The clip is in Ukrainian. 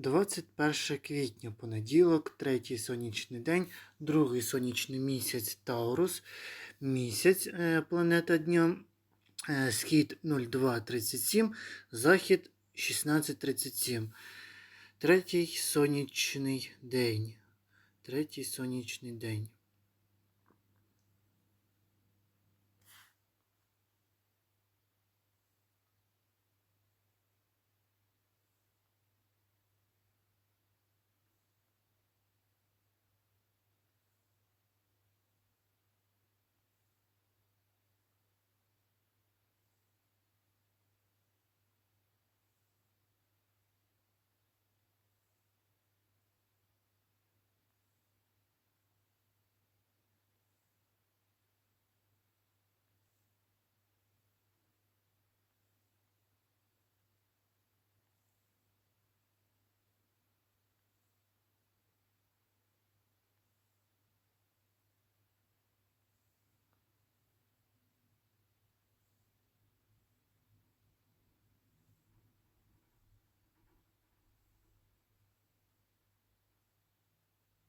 21 квітня, понеділок, третій сонячний день, другий сонячний місяць Таурус, місяць е, планета дня, е, схід 0237, захід 1637. Третій сонячний день. Третій сонячний день.